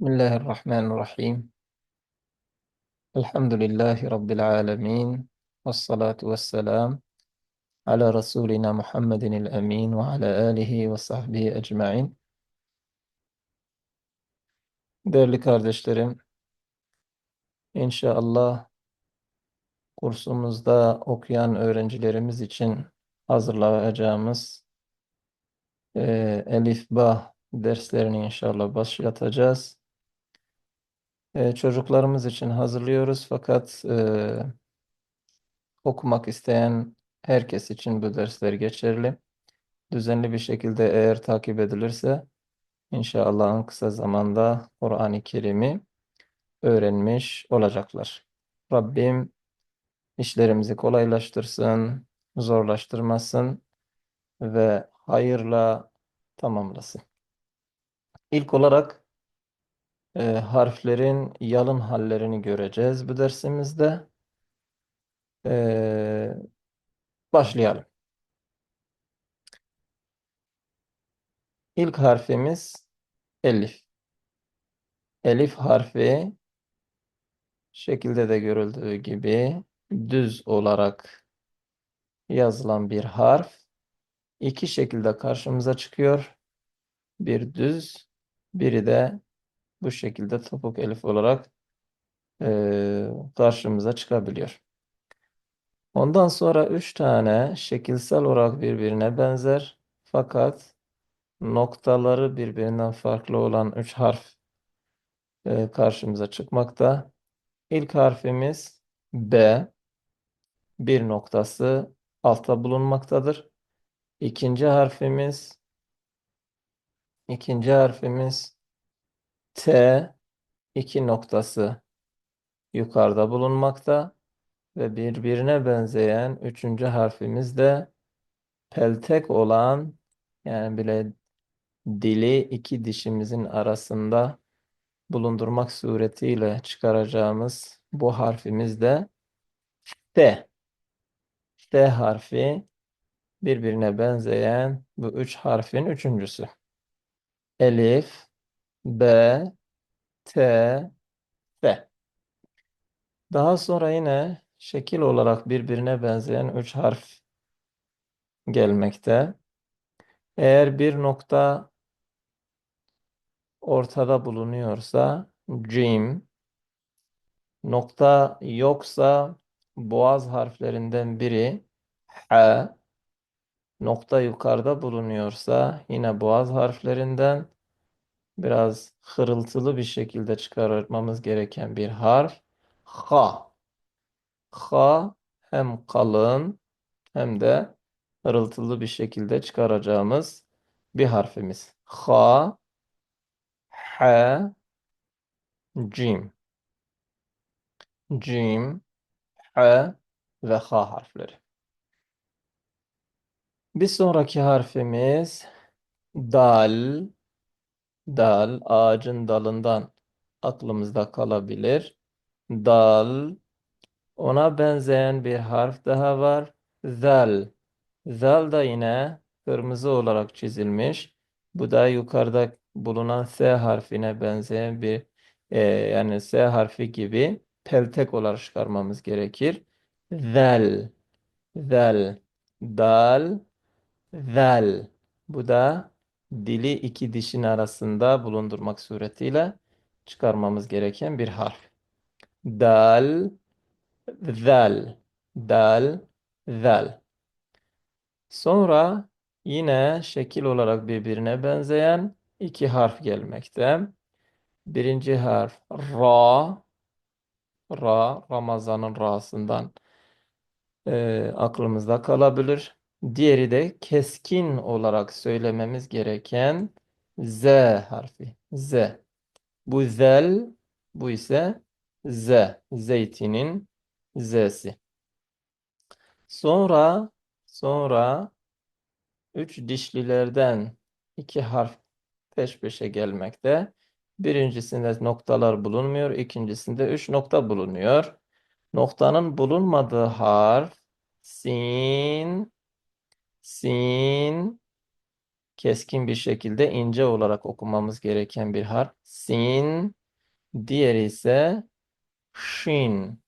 بسم الله الرحمن الرحيم الحمد لله رب العالمين والصلاة والسلام على رسولنا محمد الأمين وعلى آله وصحبه ecmaîn. Değerli kardeşlerim, inşallah kursumuzda okuyan öğrencilerimiz için hazırlayacağımız e, Elif Ba derslerini inşallah başlatacağız. E, çocuklarımız için hazırlıyoruz fakat e, okumak isteyen herkes için bu dersler geçerli. Düzenli bir şekilde eğer takip edilirse inşallah en kısa zamanda Kur'an-ı Kerim'i öğrenmiş olacaklar. Rabbim işlerimizi kolaylaştırsın, zorlaştırmasın ve hayırla tamamlasın. İlk olarak e, harflerin yalın hallerini göreceğiz bu dersimizde. E, başlayalım. İlk harfimiz elif. Elif harfi şekilde de görüldüğü gibi düz olarak yazılan bir harf. İki şekilde karşımıza çıkıyor. Bir düz, biri de bu şekilde topuk elif olarak e, karşımıza çıkabiliyor. Ondan sonra üç tane şekilsel olarak birbirine benzer fakat noktaları birbirinden farklı olan üç harf e, karşımıza çıkmakta. İlk harfimiz B. Bir noktası altta bulunmaktadır. İkinci harfimiz ikinci harfimiz T. iki noktası yukarıda bulunmakta ve birbirine benzeyen üçüncü harfimiz de peltek olan yani bile dili iki dişimizin arasında bulundurmak suretiyle çıkaracağımız bu harfimiz de T. T harfi birbirine benzeyen bu üç harfin üçüncüsü. Elif, B, T, F. Daha sonra yine şekil olarak birbirine benzeyen üç harf gelmekte. Eğer bir nokta ortada bulunuyorsa cim, nokta yoksa boğaz harflerinden biri H, nokta yukarıda bulunuyorsa yine boğaz harflerinden biraz hırıltılı bir şekilde çıkarmamız gereken bir harf H. H hem kalın hem de hırıltılı bir şekilde çıkaracağımız bir harfimiz. H, H, Cim. Cim, H ve H harfleri. Bir sonraki harfimiz dal. Dal ağacın dalından aklımızda kalabilir. Dal. Ona benzeyen bir harf daha var. Zal. Zal da yine kırmızı olarak çizilmiş. Bu da yukarıda bulunan S harfine benzeyen bir e, yani S harfi gibi peltek olarak çıkarmamız gerekir. Zel. Zel. Dal. Zel. Bu da dili iki dişin arasında bulundurmak suretiyle çıkarmamız gereken bir harf. Dal. Zel. Dal. Zel. Sonra yine şekil olarak birbirine benzeyen iki harf gelmekte. Birinci harf Ra. Ra, Ramazan'ın Ra'sından e, aklımızda kalabilir. Diğeri de keskin olarak söylememiz gereken Z harfi. Z. Bu zel, bu ise Z. Zeytinin Z'si. Sonra sonra üç dişlilerden iki harf peş peşe gelmekte. Birincisinde noktalar bulunmuyor. ikincisinde üç nokta bulunuyor. Noktanın bulunmadığı harf sin, sin, keskin bir şekilde ince olarak okumamız gereken bir harf. Sin. Diğeri ise şin.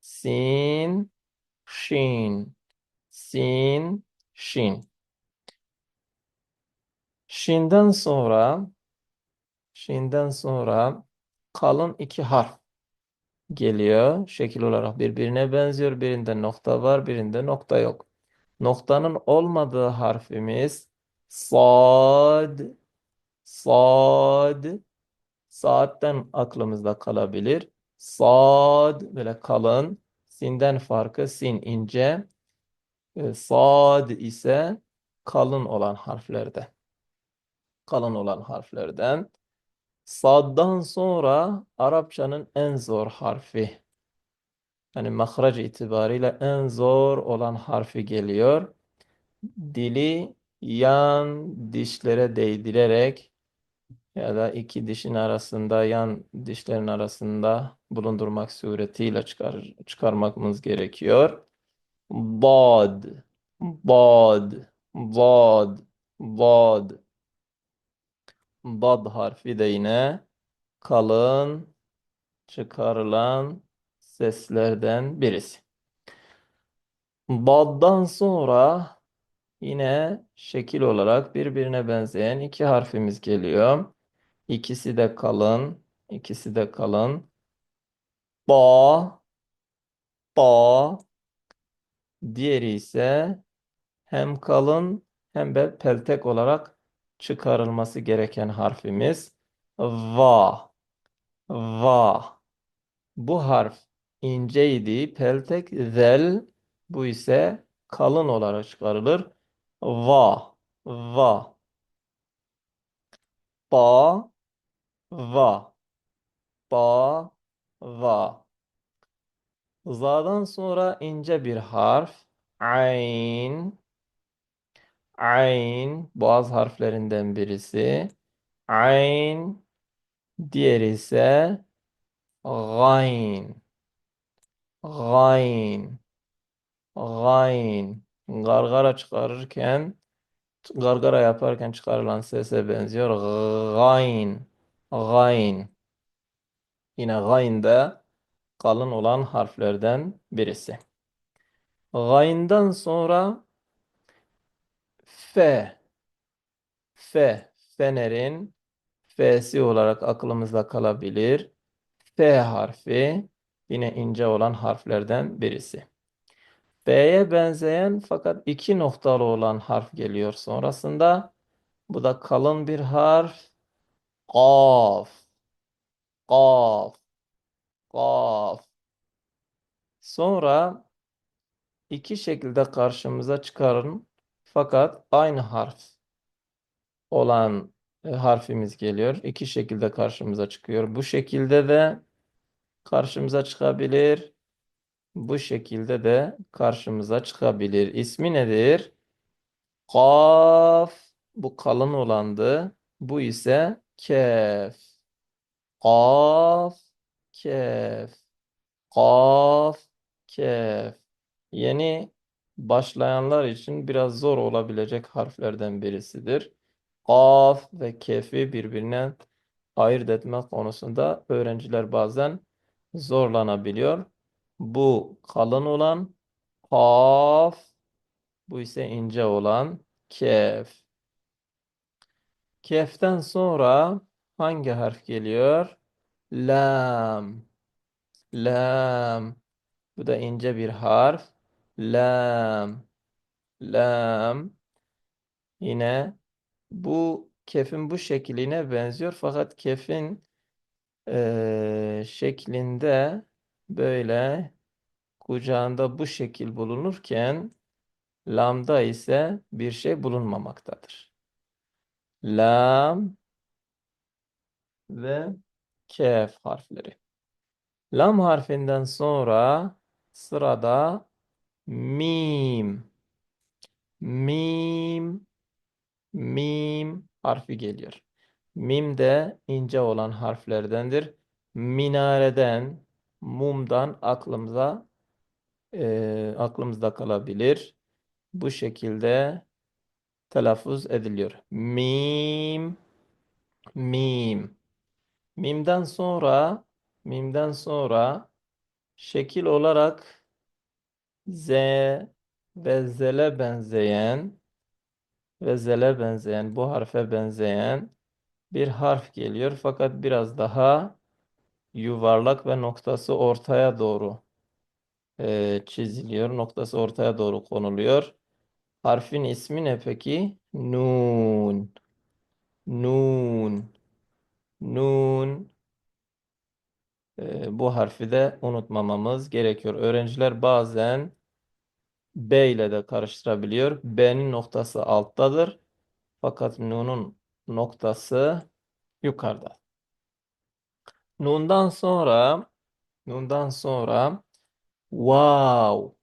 Sin, şin. Sin, şin. Şinden sonra şinden sonra kalın iki harf geliyor. Şekil olarak birbirine benziyor. Birinde nokta var, birinde nokta yok. Noktanın olmadığı harfimiz sad, sad, saatten aklımızda kalabilir. Sad böyle kalın, sinden farkı sin ince, e, sad ise kalın olan harflerde. Kalın olan harflerden. Sad'dan sonra Arapçanın en zor harfi. Yani mahraç itibariyle en zor olan harfi geliyor. Dili yan dişlere değdirerek ya da iki dişin arasında yan dişlerin arasında bulundurmak suretiyle çıkar, çıkarmamız gerekiyor. Bad, bad, bad, bad. Bad harfi de yine kalın çıkarılan seslerden birisi. Bad'dan sonra yine şekil olarak birbirine benzeyen iki harfimiz geliyor. İkisi de kalın, ikisi de kalın. Ba, ba. Diğeri ise hem kalın hem de peltek olarak çıkarılması gereken harfimiz va. Va. Bu harf inceydi. Peltek zel. Bu ise kalın olarak çıkarılır. Va. Va. Ba. Va. Ba. Va. Za'dan sonra ince bir harf. Ayn. Ayn. Boğaz harflerinden birisi. Ayn. Diğeri ise gayn. Gayn. Gayn. Gargara çıkarırken, gargara yaparken çıkarılan sese benziyor. Gayn. Gayn. Yine gayn de kalın olan harflerden birisi. Gayn'dan sonra F. F. Fener'in F'si olarak aklımızda kalabilir. F harfi yine ince olan harflerden birisi. F'ye benzeyen fakat iki noktalı olan harf geliyor sonrasında. Bu da kalın bir harf. Kaf. Kaf. Kaf. Sonra iki şekilde karşımıza çıkarın fakat aynı harf olan e, harfimiz geliyor. İki şekilde karşımıza çıkıyor. Bu şekilde de karşımıza çıkabilir. Bu şekilde de karşımıza çıkabilir. İsmi nedir? Kaf. Bu kalın olandı. Bu ise kef. Kaf, kef. Kaf, kef. Yeni başlayanlar için biraz zor olabilecek harflerden birisidir. Kaf ve kefi birbirinden ayırt etme konusunda öğrenciler bazen zorlanabiliyor. Bu kalın olan kaf, bu ise ince olan kef. Keften sonra hangi harf geliyor? Lam. Lam. Bu da ince bir harf. Lam. Lam. Yine bu kefin bu şekline benziyor. Fakat kefin eee, şeklinde böyle kucağında bu şekil bulunurken lamda ise bir şey bulunmamaktadır. Lam ve kef harfleri. Lam harfinden sonra sırada mim. Mim. Mim harfi geliyor. Mim de ince olan harflerdendir. Minareden, mumdan aklımıza e, aklımızda kalabilir. Bu şekilde telaffuz ediliyor. Mim, mim. Mimden sonra, mimden sonra şekil olarak z ve z'le benzeyen ve z'le benzeyen, bu harfe benzeyen bir harf geliyor. Fakat biraz daha yuvarlak ve noktası ortaya doğru e, çiziliyor. Noktası ortaya doğru konuluyor. Harfin ismi ne peki? Nun. Nun. Nun. E, bu harfi de unutmamamız gerekiyor. Öğrenciler bazen B ile de karıştırabiliyor. B'nin noktası alttadır. Fakat Nun'un noktası yukarıda. Nun'dan sonra Nun'dan sonra wow.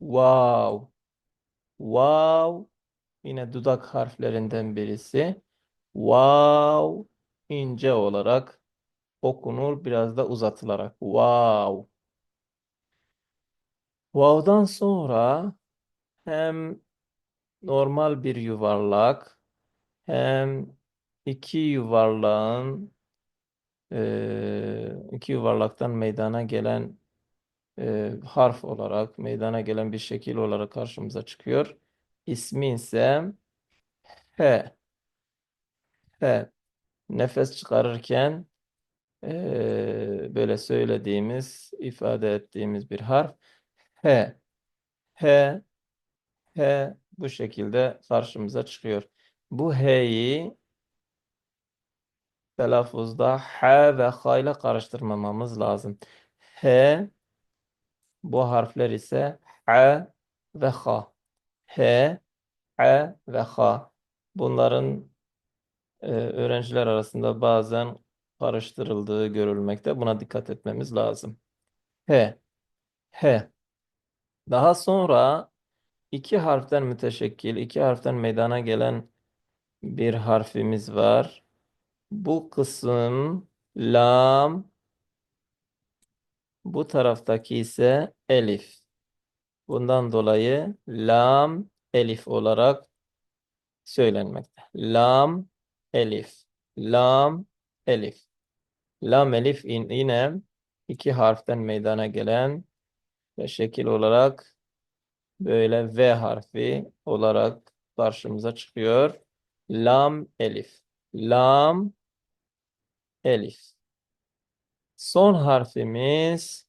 Wow. Wow. Yine dudak harflerinden birisi. Wow. ince olarak okunur. Biraz da uzatılarak. Wow. Wow'dan sonra hem normal bir yuvarlak hem iki yuvarlağın eee, iki yuvarlaktan meydana gelen eee, harf olarak meydana gelen bir şekil olarak karşımıza çıkıyor. İsmi ise H. H. Nefes çıkarırken eee, böyle söylediğimiz, ifade ettiğimiz bir harf. H. H. H bu şekilde karşımıza çıkıyor. Bu H'yi telaffuzda H ve H ile karıştırmamamız lazım. H bu harfler ise H ve H. H, H ve H. Bunların e, öğrenciler arasında bazen karıştırıldığı görülmekte. Buna dikkat etmemiz lazım. H, H. Daha sonra iki harften müteşekkil, iki harften meydana gelen bir harfimiz var. Bu kısım lam, bu taraftaki ise elif. Bundan dolayı lam elif olarak söylenmekte. Lam elif. Lam elif. Lam elif in- yine iki harften meydana gelen ve şekil olarak böyle V harfi olarak karşımıza çıkıyor. Lam elif. Lam elif. Son harfimiz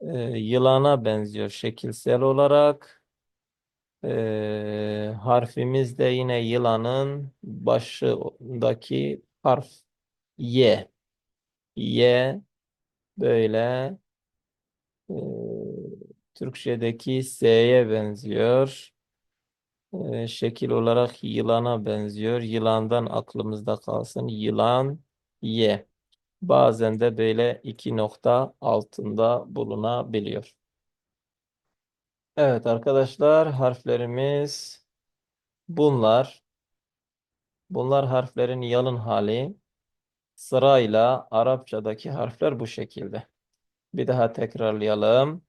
e, yılana benziyor şekilsel olarak. E, harfimiz de yine yılanın başındaki harf Y. Y böyle e, Türkçedeki S'ye benziyor. E, şekil olarak yılana benziyor. Yılandan aklımızda kalsın. Yılan Y. Bazen de böyle iki nokta altında bulunabiliyor. Evet arkadaşlar harflerimiz bunlar. Bunlar harflerin yalın hali. Sırayla Arapçadaki harfler bu şekilde. Bir daha tekrarlayalım.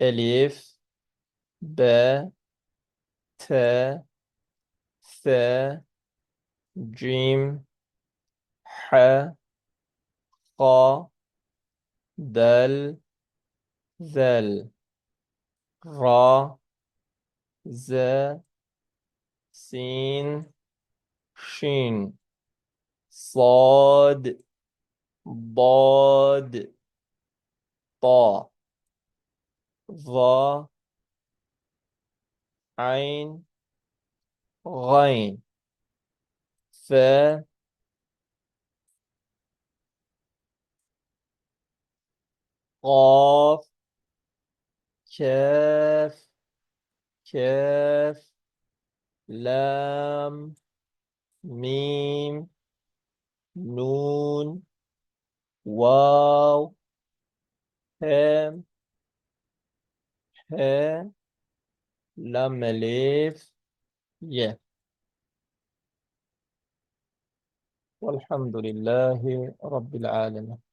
Elif, B, T, S, Cim, H, K, Del, Zel, Ra, Z, Sin, Şin, Sad, Bad, Ta, Va, Ayn, Gayn, Fe, Qaf, Kaf, Kaf, Lam, Mim, Nun, Vav, Hem, He, العملية والحمد لله رب العالمين.